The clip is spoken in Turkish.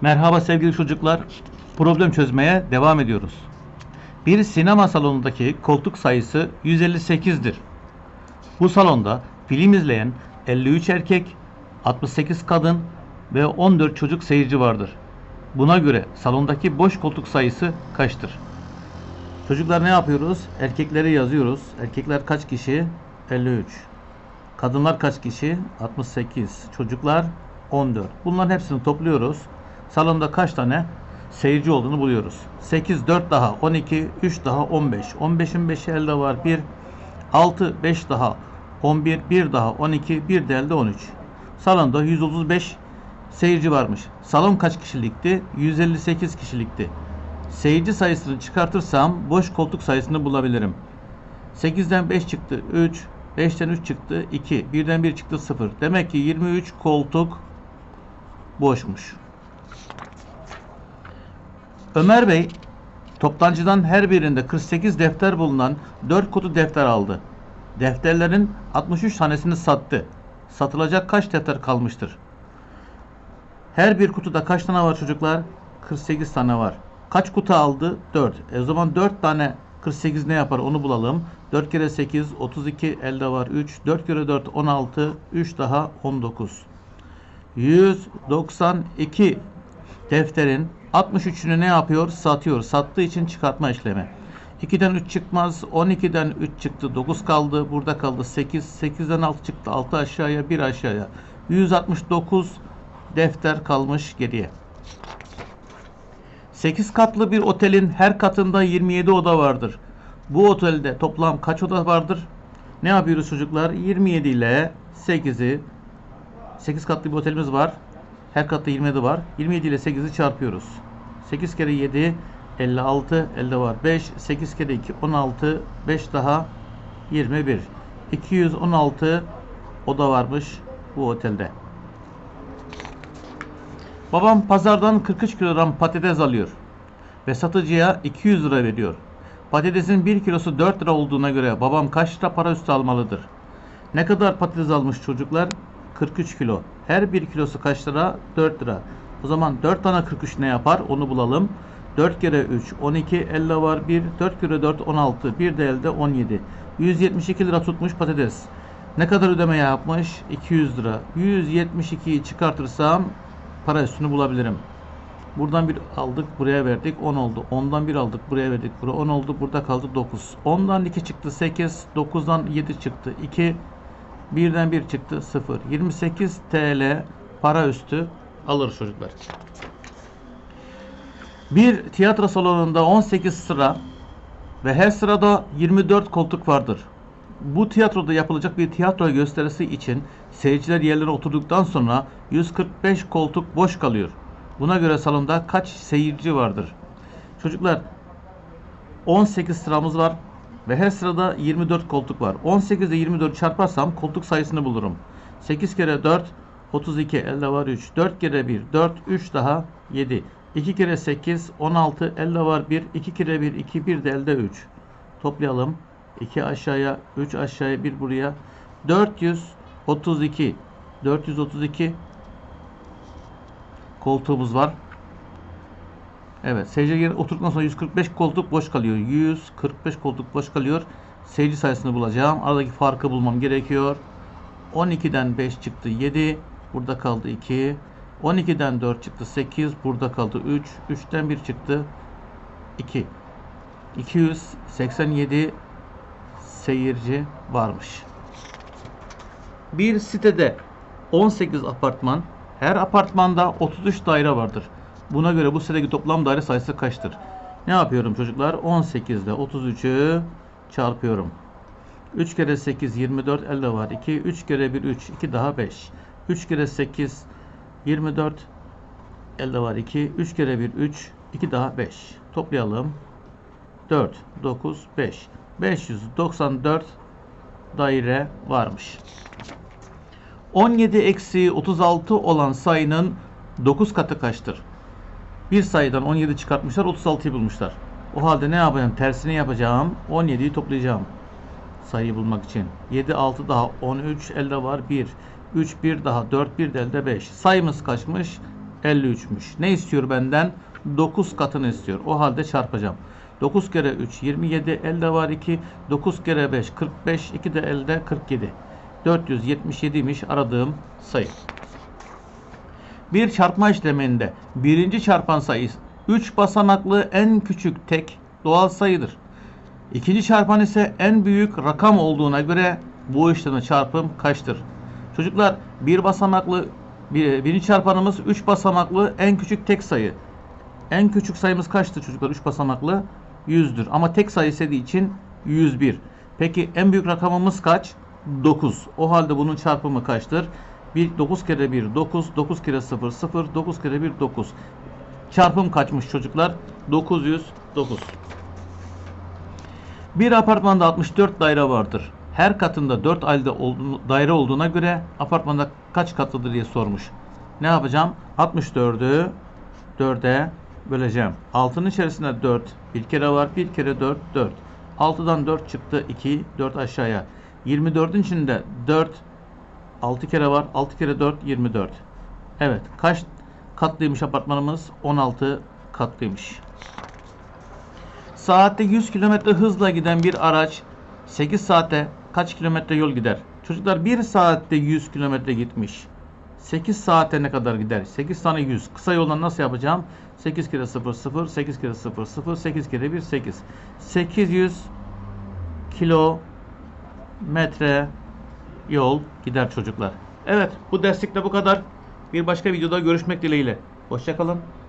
Merhaba sevgili çocuklar. Problem çözmeye devam ediyoruz. Bir sinema salonundaki koltuk sayısı 158'dir. Bu salonda film izleyen 53 erkek, 68 kadın ve 14 çocuk seyirci vardır. Buna göre salondaki boş koltuk sayısı kaçtır? Çocuklar ne yapıyoruz? Erkekleri yazıyoruz. Erkekler kaç kişi? 53. Kadınlar kaç kişi? 68. Çocuklar 14. Bunların hepsini topluyoruz. Salonda kaç tane seyirci olduğunu buluyoruz. 8, 4 daha 12, 3 daha 15. 15'in 5'i elde var 1. 6, 5 daha 11, 1 daha 12, 1 de elde 13. Salonda 135 seyirci varmış. Salon kaç kişilikti? 158 kişilikti. Seyirci sayısını çıkartırsam boş koltuk sayısını bulabilirim. 8'den 5 çıktı 3, 5'ten 3 çıktı 2, 1'den 1 çıktı 0. Demek ki 23 koltuk boşmuş. Ömer Bey toptancıdan her birinde 48 defter bulunan 4 kutu defter aldı. Defterlerin 63 tanesini sattı. Satılacak kaç defter kalmıştır? Her bir kutuda kaç tane var çocuklar? 48 tane var. Kaç kutu aldı? 4. E o zaman 4 tane 48 ne yapar onu bulalım. 4 kere 8 32 elde var 3. 4 kere 4 16 3 daha 19. 192 defterin 63'ünü ne yapıyor? Satıyor. Sattığı için çıkartma işlemi. 2'den 3 çıkmaz. 12'den 3 çıktı. 9 kaldı. Burada kaldı 8. 8'den 6 çıktı. 6 aşağıya 1 aşağıya. 169 defter kalmış geriye. 8 katlı bir otelin her katında 27 oda vardır. Bu otelde toplam kaç oda vardır? Ne yapıyoruz çocuklar? 27 ile 8'i 8 katlı bir otelimiz var. Her katta 27 var. 27 ile 8'i çarpıyoruz. 8 kere 7 56 elde var 5 8 kere 2 16 5 daha 21 216 oda varmış bu otelde. Babam pazardan 43 kilogram patates alıyor ve satıcıya 200 lira veriyor. Patatesin 1 kilosu 4 lira olduğuna göre babam kaç lira para üstü almalıdır? Ne kadar patates almış çocuklar? 43 kilo. Her bir kilosu kaç lira? 4 lira. O zaman 4 tane 43 ne yapar? Onu bulalım. 4 kere 3 12 elde var 1 4 kere 4 16 bir de elde 17 172 lira tutmuş patates. Ne kadar ödeme yapmış? 200 lira. 172'yi çıkartırsam para üstünü bulabilirim. Buradan bir aldık buraya verdik 10 oldu. 10'dan bir aldık buraya verdik buraya 10 oldu. Burada kaldı 9 10'dan 2 çıktı 8 9'dan 7 çıktı. 2 birden 1 çıktı 0 28 TL para üstü alır çocuklar bir tiyatro salonunda 18 sıra ve her sırada 24 koltuk vardır. Bu tiyatroda yapılacak bir tiyatro gösterisi için seyirciler yerlerine oturduktan sonra 145 koltuk boş kalıyor. Buna göre salonda kaç seyirci vardır? Çocuklar 18 sıramız var ve her sırada 24 koltuk var. 18 ile 24 çarparsam koltuk sayısını bulurum. 8 kere 4 32 elde var 3. 4 kere 1 4 3 daha 7. 2 kere 8 16 elde var 1. 2 kere 1 2 1 de elde 3. Toplayalım. 2 aşağıya 3 aşağıya 1 buraya. 432 432 koltuğumuz var. Evet seyirci oturduktan sonra 145 koltuk boş kalıyor. 145 koltuk boş kalıyor. Seyirci sayısını bulacağım. Aradaki farkı bulmam gerekiyor. 12'den 5 çıktı 7. Burada kaldı 2. 12'den 4 çıktı 8. Burada kaldı 3. 3'ten 1 çıktı 2. 287 seyirci varmış. Bir sitede 18 apartman, her apartmanda 33 daire vardır. Buna göre bu sitedeki toplam daire sayısı kaçtır? Ne yapıyorum çocuklar? 18 ile 33'ü çarpıyorum. 3 kere 8 24 elde var 2. 3 kere 1 3 2 daha 5. 3 kere 8 24 elde var 2. 3 kere 1 3 2 daha 5. Toplayalım. 4 9 5. 594 daire varmış. 17 eksi 36 olan sayının 9 katı kaçtır? Bir sayıdan 17 çıkartmışlar 36'yı bulmuşlar. O halde ne yapacağım? Tersini yapacağım. 17'yi toplayacağım. Sayıyı bulmak için. 7 6 daha 13 elde var 1. 3 1 daha 4 1 de elde 5. Sayımız kaçmış? 53'müş. Ne istiyor benden? 9 katını istiyor. O halde çarpacağım. 9 kere 3 27 elde var 2 9 kere 5 45 2 de elde 47 477'ymiş aradığım sayı. Bir çarpma işleminde birinci çarpan sayı 3 basamaklı en küçük tek doğal sayıdır. İkinci çarpan ise en büyük rakam olduğuna göre bu işlemin çarpım kaçtır? Çocuklar bir basamaklı bir, birinci çarpanımız 3 basamaklı en küçük tek sayı. En küçük sayımız kaçtır çocuklar? 3 basamaklı 100'dür. Ama tek sayı istediği için 101. Peki en büyük rakamımız kaç? 9. O halde bunun çarpımı kaçtır? 1, 9 kere 1 9, 9 kere 0 0, 9 kere 1 9. Çarpım kaçmış çocuklar? 909. Bir apartmanda 64 daire vardır. Her katında 4 aile daire olduğuna göre apartmanda kaç katlıdır diye sormuş. Ne yapacağım? 64'ü 4'e böleceğim. 6'nın içerisinde 4 bir kere var. 1 kere 4 4. 6'dan 4 çıktı 2 4 aşağıya. 24'ün içinde 4 6 kere var. 6 kere 4 24. Evet. Kaç katlıymış apartmanımız? 16 katlıymış. Saatte 100 km hızla giden bir araç 8 saate kaç kilometre yol gider? Çocuklar 1 saatte 100 kilometre gitmiş. 8 saate ne kadar gider? 8 tane 100. Kısa yoldan nasıl yapacağım? 8 kere 0 0, 8 kere 0 0, 8 kere 1 8. 800 kilometre yol gider çocuklar. Evet bu derslikte bu kadar. Bir başka videoda görüşmek dileğiyle. Hoşçakalın.